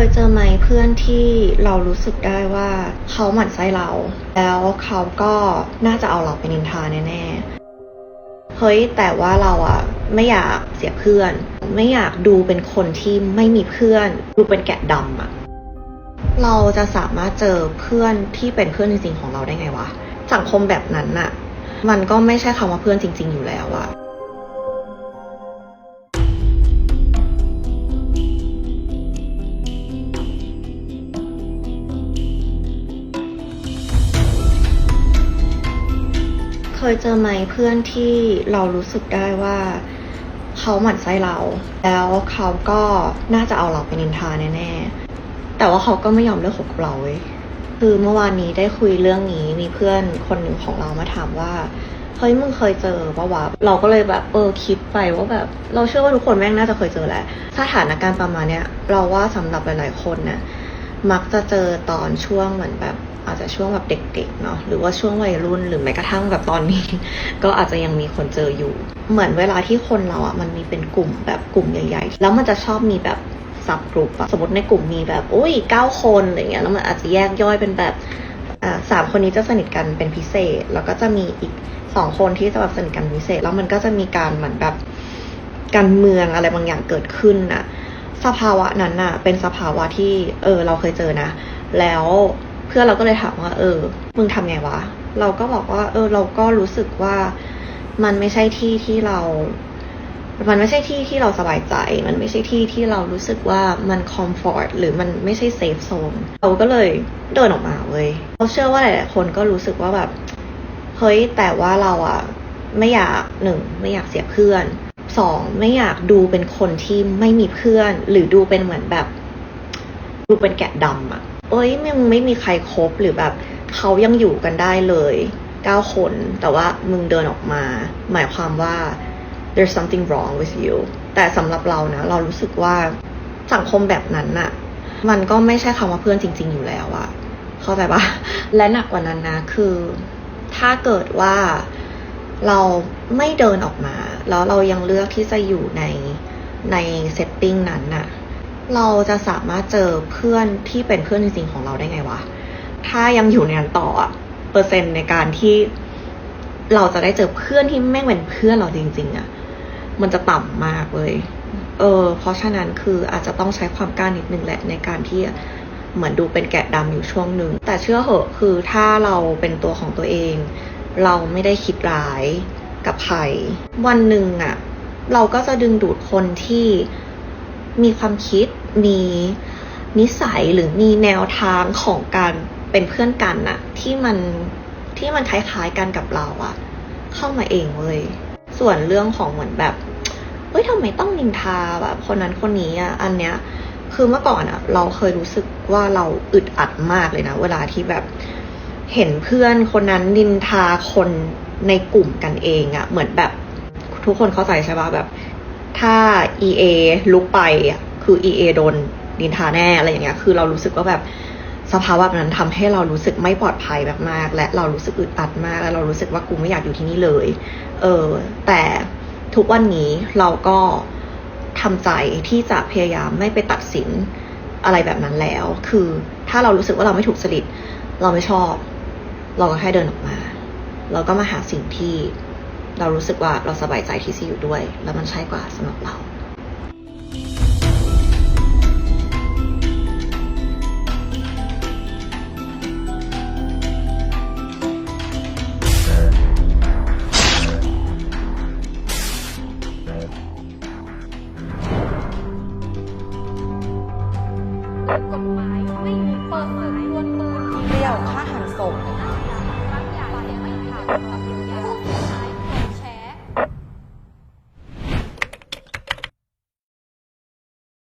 เคยเจอไหมเพื่อนที่เรารู้สึกได้ว่าเขาหมั่นไส้เรา แล้วเขาก็น่าจะเอาเราไปนินทาแน่ๆ เฮ้ยแต่ว่าเราอะไม่อยากเสียเพื่อน ไม่อยากดูเป็นคนที่ไม่มีเพื่อน ดูเป็นแกะดำอะเราจะสามารถเจอเพื่อนที่เป็นเพื่อนจริงๆของเราได้ไงวะ สังคมแบบนั้นน่ะมันก็ไม่ใช่คำว่าเพื่อนจริง ๆ อยู่แล้วอะ เคยเจอไหมเพื่อนที่เรารู้สึกได้ว่าเขาหมั่นไส้เรา แล้วเขาก็น่าจะเอาเราไปนินทาแน่ๆแต่ว่าเขาก็ไม่ยอมเลิกคบกับเราเว้ยคือเมื่อวานนี้ได้คุยเรื่องนี้มีเพื่อนคนหนึ่งของเรามาถามว่าเฮ้ยมึงเคยเจอปะวะเราก็เลยแบบเออคิดไปว่าแบบเราเชื่อว่าทุกคนแม่งน่าจะเคยเจอแหละสถานการณ์ประมาณเนี้ยเราว่าสำหรับหลายๆคนเนี่ยมักจะเจอตอนช่วงเหมือนแบบ อาจจะช่วงแบบเด็กๆเนาะหรือว่าช่วงวัยรุ่นหรือแม้กระทั่งแบบตอนนี้ ก็อาจจะยังมีคนเจออยู่ เหมือนเวลาที่คนเราอะมันมีเป็นกลุ่มแบบกลุ่มใหญ่ ๆ แล้วมันจะชอบมีแบบซับกลุ่มอะสมมติในกลุ่มมีแบบอุ้ยเก้าคนอะไรเงี้ยแล้วมันอาจจะแยกย่อยเป็นแบบอ่าสามคนนี้จะสนิทกันเป็นพิเศษ แล้วก็จะมีอีกสองคนที่จะแบบสนิทกันพิเศษ แล้วมันก็จะมีการเหมือนแบบการเมืองอะไรบางอย่างเกิดขึ้นน่ะ สภาวะนั้นน่ะ เป็นสภาวะที่เออเราเคยเจอนะ แล้ว เพื่อนเราก็เลยถามว่า เออ มึงทำไงวะ เราก็บอกว่า เออ เราก็รู้สึกว่ามันไม่ใช่ที่ที่เรา มันไม่ใช่ที่ที่เราสบายใจ มันไม่ใช่ที่ที่เรารู้สึกว่ามันคอมฟอร์ตหรือมันไม่ใช่เซฟโซน เราก็เลยเดินออกมาเว้ยเราเชื่อว่าหลายๆคนก็รู้สึกว่าแบบ เฮ้ย แต่ว่าเราอะไม่อยากหนึ่งไม่อยากเสียเพื่อนสองไม่อยากดูเป็นคนที่ไม่มีเพื่อน หรือดูเป็นเหมือนแบบ ดูเป็นแกะดำอะ เอ้ยมึงไม่มีใครครบหรือแบบเขายังอยู่กันได้เลยเก้าคน แต่ว่ามึงเดินออกมา หมายความว่า there's something wrong with you แต่สำหรับเรานะ เรารู้สึกว่าสังคมแบบนั้นน่ะ มันก็ไม่ใช่คำว่าเพื่อนจริง ๆ อยู่แล้วอะเข้าใจปะและหนักกว่านั้นนะ คือ ถ้าเกิดว่าเราไม่เดินออกมา แล้วเรายังเลือกที่จะอยู่ในในเซตติ้งนั้นน่ะ เราจะสามารถเจอเพื่อนที่เป็นเพื่อนจริงๆของเราได้ไงวะ ถ้ายังอยู่ในนั้นต่ออะเปอร์เซ็นต์ในการที่เราจะได้เจอเพื่อนที่แม่งเป็นเพื่อนเราจริง ๆอะมันจะต่ำมากเลย เออ เพราะฉะนั้นคืออาจจะต้องใช้ความกล้านิดนึงแหละในการที่เหมือนดูเป็นแกะดำอยู่ช่วงหนึ่ง แต่เชื่อเหอะคือถ้าเราเป็นตัวของตัวเอง เราไม่ได้คิดร้ายกับใคร วันหนึ่งอะเราก็จะดึงดูดคนที่ มีความคิด มีนิสัยหรือมีแนวทางของการเป็นเพื่อนกันน่ะ ที่มันที่มันคล้ายๆกันกับเราอะเข้ามาเองเว้ยส่วนเรื่องของเหมือนแบบเฮ้ยทำไมต้องนินทาแบบ คนนั้นคนนี้อะอันเนี้ยคือเมื่อก่อนอะเราเคยรู้สึกว่าเราอึดอัดมากเลยนะ เวลาที่แบบเห็นเพื่อนคนนั้นนินทาคนในกลุ่มกันเองอะเหมือนแบบทุกคนเข้าใจใช่ป่ะแบบ ถ้า EA ลุกไปคือ EA โดนดินทาแน่อะไรอย่างเงี้ยคือเรารู้สึกว่าแบบสภาวะแบบนั้นทำให้เรารู้สึกไม่ปลอดภัยมากๆ และเรารู้สึกอึดอัดมาก และเรารู้สึกว่ากูไม่อยากอยู่ที่นี่เลย เออ แต่ทุกวันนี้เราก็ทำใจที่จะพยายามไม่ไปตัดสินอะไรแบบนั้นแล้ว คือถ้าเรารู้สึกว่าเราไม่ถูกสลิดเราไม่ชอบ เราก็แค่เดินออกมา เราก็มาหาสิ่งที่ เรารู้สึกว่าเราสบายใจที่จะอยู่ด้วย แล้วมันใช่กว่าสำหรับเรากฎหมายไม่มีเปิดเผยตัวตนเปรี้ยวฆ่าหันศพ